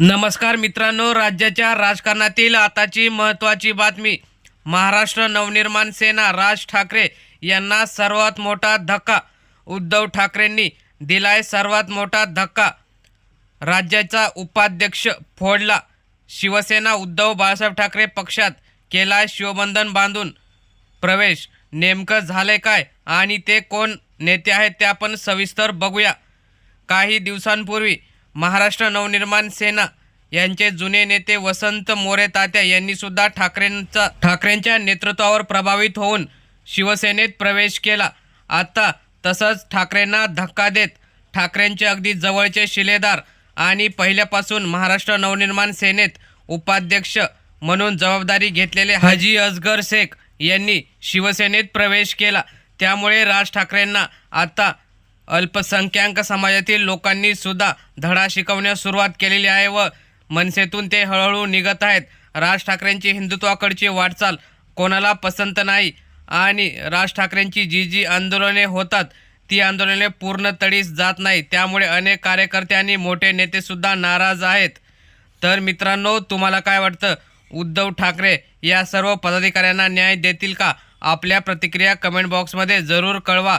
नमस्कार मित्रांनो राज्याच्या राजकारणातील आताची महत्त्वाची बातमी. महाराष्ट्र नवनिर्माण सेना राज ठाकरे यांना सर्वात मोठा धक्का. उद्धव ठाकरेंनी दिलाय सर्वात मोठा धक्का. राज्याचा उपाध्यक्ष फोडला. शिवसेना उद्धव बाळासाहेब ठाकरे पक्षात केला शिवबंधन बांधून. प्रवेश नेमकं झालंय काय आणि ते कोण नेते आहेत ते आपण सविस्तर बघूया. काही दिवसांपूर्वी महाराष्ट्र नवनिर्माण सेना यांचे जुने नेते वसंत मोरे तात्या यांनी सुद्धा ठाकरेंचा ठाकरेंच्या नेतृत्वावर प्रभावित होऊन शिवसेनेत प्रवेश केला. आता तसंच ठाकरेंना धक्का देत ठाकरेंचे अगदी जवळचे शिलेदार आणि पहिल्यापासून महाराष्ट्र नवनिर्माण सेनेत उपाध्यक्ष म्हणून जबाबदारी घेतलेले हाजी अजगर शेख यांनी शिवसेनेत प्रवेश केला. त्यामुळे राज ठाकरेंना आता अल्पसंख्याक समाजातील लोकांनी सुद्धा धडा शिकवण्यास सुरुवात केलेली आहे व मनसेतून ते हळूहळू निघत आहेत. राज ठाकरेंची हिंदुत्वाकडची वाटचाल कोणाला पसंत नाही आणि राज ठाकरेंची जी जी आंदोलने होतात ती आंदोलने पूर्ण तडीस जात नाही. त्यामुळे अनेक कार्यकर्ते आणि मोठे नेतेसुद्धा नाराज आहेत. तर मित्रांनो तुम्हाला काय वाटतं? उद्धव ठाकरे या सर्व पदाधिकाऱ्यांना न्याय देतील का? आपल्या प्रतिक्रिया कमेंट बॉक्समध्ये जरूर कळवा.